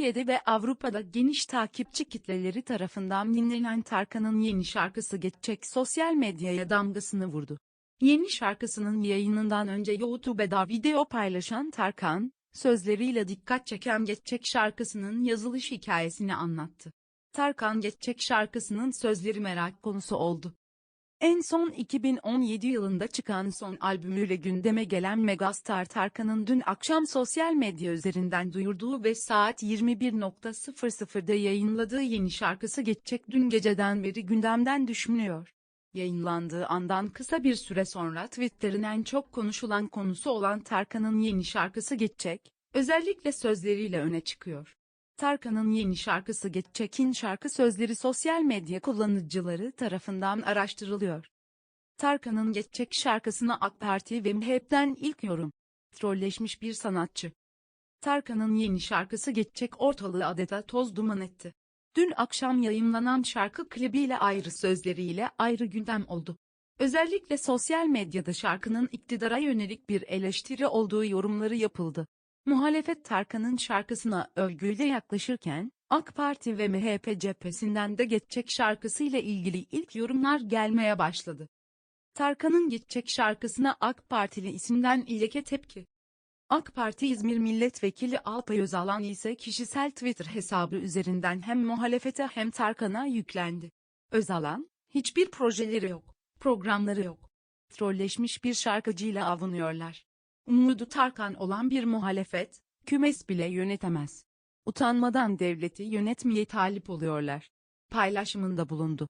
Türkiye'de ve Avrupa'da geniş takipçi kitleleri tarafından dinlenen Tarkan'ın yeni şarkısı Geçecek sosyal medyaya damgasını vurdu. Yeni şarkısının yayınından önce YouTube'da video paylaşan Tarkan, sözleriyle dikkat çeken Geçecek şarkısının yazılış hikayesini anlattı. Tarkan Geçecek şarkısının sözleri merak konusu oldu. En son 2017 yılında çıkan son albümüyle gündeme gelen megastar Tarkan'ın dün akşam sosyal medya üzerinden duyurduğu ve saat 21.00'da yayınladığı yeni şarkısı Geçecek dün geceden beri gündemden düşmüyor. Yayınlandığı andan kısa bir süre sonra Twitter'ın en çok konuşulan konusu olan Tarkan'ın yeni şarkısı Geçecek, özellikle sözleriyle öne çıkıyor. Tarkan'ın yeni şarkısı Geçecek'in şarkı sözleri sosyal medya kullanıcıları tarafından araştırılıyor. Tarkan'ın Geçecek şarkısına AK Parti ve MHP'den ilk yorum. Trolleşmiş bir sanatçı. Tarkan'ın yeni şarkısı Geçecek ortalığı adeta toz duman etti. Dün akşam yayımlanan şarkı klibiyle ayrı sözleriyle ayrı gündem oldu. Özellikle sosyal medyada şarkının iktidara yönelik bir eleştiri olduğu yorumları yapıldı. Muhalefet Tarkan'ın şarkısına övgüyle yaklaşırken, AK Parti ve MHP cephesinden de Geçecek şarkısıyla ilgili ilk yorumlar gelmeye başladı. Tarkan'ın Geçecek şarkısına AK Partili isimden ileke tepki. AK Parti İzmir Milletvekili Alpay Özalan ise kişisel Twitter hesabı üzerinden hem muhalefete hem Tarkan'a yüklendi. Özalan, hiçbir projeleri yok, programları yok. Trolleşmiş bir şarkıcıyla avunuyorlar. Umudu Tarkan olan bir muhalefet, kümes bile yönetemez. Utanmadan devleti yönetmeye talip oluyorlar. Paylaşımında bulundu.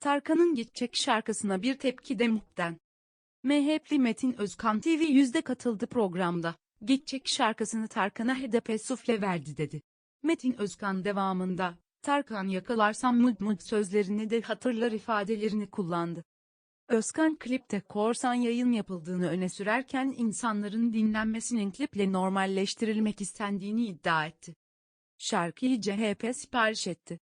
Tarkan'ın Geçecek şarkısına bir tepki de muhten. MHP'li Metin Özkan TV yüzde katıldı programda. Geçecek şarkısını Tarkan'a HDP sufle verdi dedi. Metin Özkan devamında, Tarkan yakalarsam mıd mıd sözlerini de hatırlar ifadelerini kullandı. Özkan klipte korsan yayın yapıldığını öne sürerken insanların dinlenmesinin kliple normalleştirilmek istendiğini iddia etti. Şarkıyı CHP sipariş etti.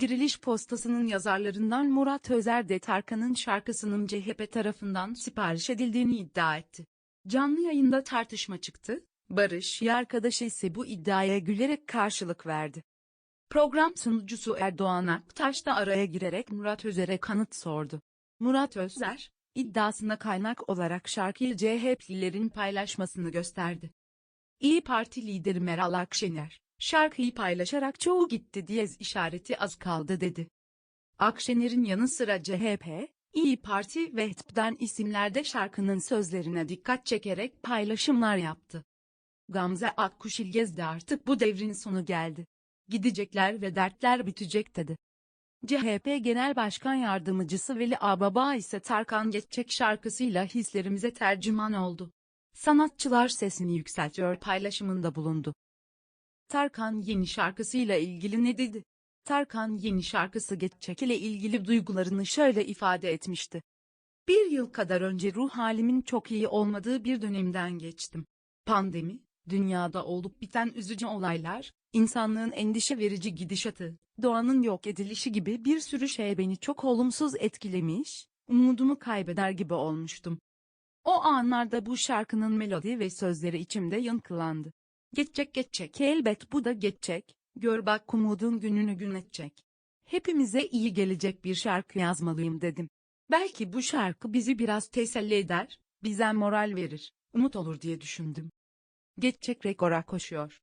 Diriliş postasının yazarlarından Murat Özer de Tarkan'ın şarkısının CHP tarafından sipariş edildiğini iddia etti. Canlı yayında tartışma çıktı, Barış arkadaşı ise bu iddiaya gülerek karşılık verdi. Program sunucusu Erdoğan Aktaş da araya girerek Murat Özer'e kanıt sordu. Murat Özer, iddiasına kaynak olarak şarkıyı CHP'lilerin paylaşmasını gösterdi. İyi Parti lideri Meral Akşener, şarkıyı paylaşarak çoğu gitti diye işareti az kaldı dedi. Akşener'in yanı sıra CHP, İyi Parti ve HDP'den isimlerde şarkının sözlerine dikkat çekerek paylaşımlar yaptı. Gamze Akkuş İlgez de artık bu devrin sonu geldi. Gidecekler ve dertler bitecek dedi. CHP Genel Başkan Yardımcısı Veli Ağbaba ise Tarkan Geçecek şarkısıyla hislerimize tercüman oldu. Sanatçılar sesini yükseltiyor paylaşımında bulundu. Tarkan yeni şarkısıyla ilgili ne dedi? Tarkan yeni şarkısı Geçecek ile ilgili duygularını şöyle ifade etmişti. Bir yıl kadar önce ruh halimin çok iyi olmadığı bir dönemden geçtim. Pandemi, dünyada olup biten üzücü olaylar, insanlığın endişe verici gidişatı, doğanın yok edilişi gibi bir sürü şey beni çok olumsuz etkilemiş, umudumu kaybeder gibi olmuştum. O anlarda bu şarkının melodi ve sözleri içimde yankılandı. Geçecek geçecek elbet bu da geçecek, gör bak umudun gününü gün edecek. Hepimize iyi gelecek bir şarkı yazmalıyım dedim. Belki bu şarkı bizi biraz teselli eder, bize moral verir, umut olur diye düşündüm. Geçecek rekora koşuyor.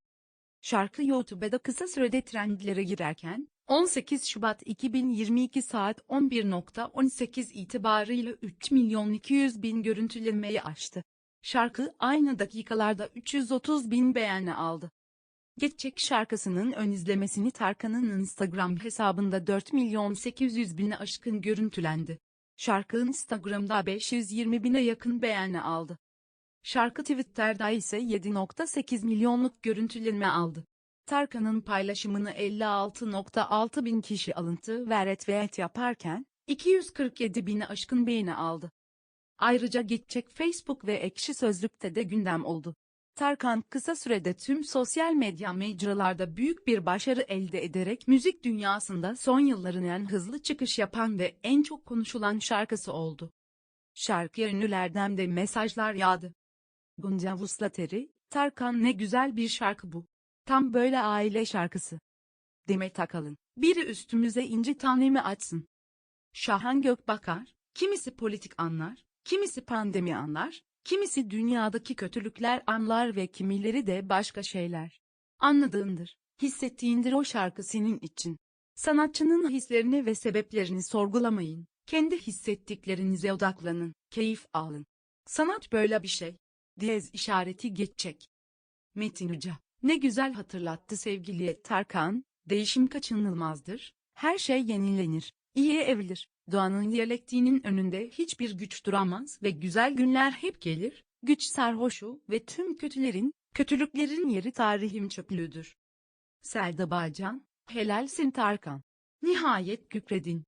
Şarkı YouTube'da kısa sürede trendlere girerken, 18 Şubat 2022 saat 11.18 itibarıyla 3 milyon 200 bin görüntülemeyi aştı. Şarkı aynı dakikalarda 330 bin beğeni aldı. Geçecek şarkısının ön izlemesini Tarkan'ın Instagram hesabında 4 milyon 800 bine aşkın görüntülendi. Şarkı Instagram'da 520 bine yakın beğeni aldı. Şarkı Twitter'da ise 7.8 milyonluk görüntülenme aldı. Tarkan'ın paylaşımını 56.6 bin kişi alıntı ve retweet yaparken, 247 bine aşkın beğeni aldı. Ayrıca Geçecek Facebook ve Ekşi Sözlük'te de gündem oldu. Tarkan kısa sürede tüm sosyal medya mecralarda büyük bir başarı elde ederek müzik dünyasında son yılların en hızlı çıkış yapan ve en çok konuşulan şarkısı oldu. Şarkıya ünlülerden de mesajlar yağdı. Gonca Vuslateri, Tarkan ne güzel bir şarkı bu. Tam böyle aile şarkısı. Demet Akalın, biri üstümüze inci tanemi açsın. Şahan Gökbakar, kimisi politik anlar, kimisi pandemi anlar, kimisi dünyadaki kötülükler anlar ve kimileri de başka şeyler. Anladığındır, hissettiğindir o şarkı senin için. Sanatçının hislerini ve sebeplerini sorgulamayın. Kendi hissettiklerinize odaklanın, keyif alın. Sanat böyle bir şey. Diyez işareti geçecek. Metin Uca, ne güzel hatırlattı sevgili Tarkan, değişim kaçınılmazdır, her şey yenilenir, iyi evlir, doğanın diyalektiğinin önünde hiçbir güç duramaz ve güzel günler hep gelir, güç sarhoşu ve tüm kötülerin, kötülüklerin yeri tarihim çöplüğüdür. Selda Bağcan, helalsin Tarkan. Nihayet kükredin.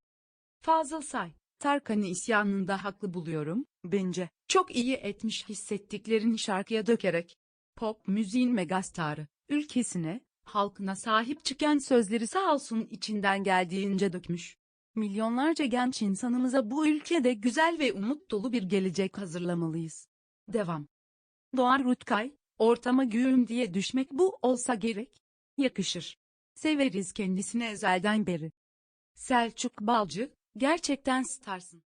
Fazıl Say, Tarkan'ı isyanında haklı buluyorum, bence. Çok iyi etmiş hissettiklerini şarkıya dökerek. Pop müziğin megastarı, ülkesine, halkına sahip çıkan sözleri sağ olsun içinden geldiğince dökmüş. Milyonlarca genç insanımıza bu ülkede güzel ve umut dolu bir gelecek hazırlamalıyız. Devam. Doğan Rutkay, ortama güğüm diye düşmek bu olsa gerek. Yakışır. Severiz kendisini ezelden beri. Selçuk Balcı, gerçekten starsın.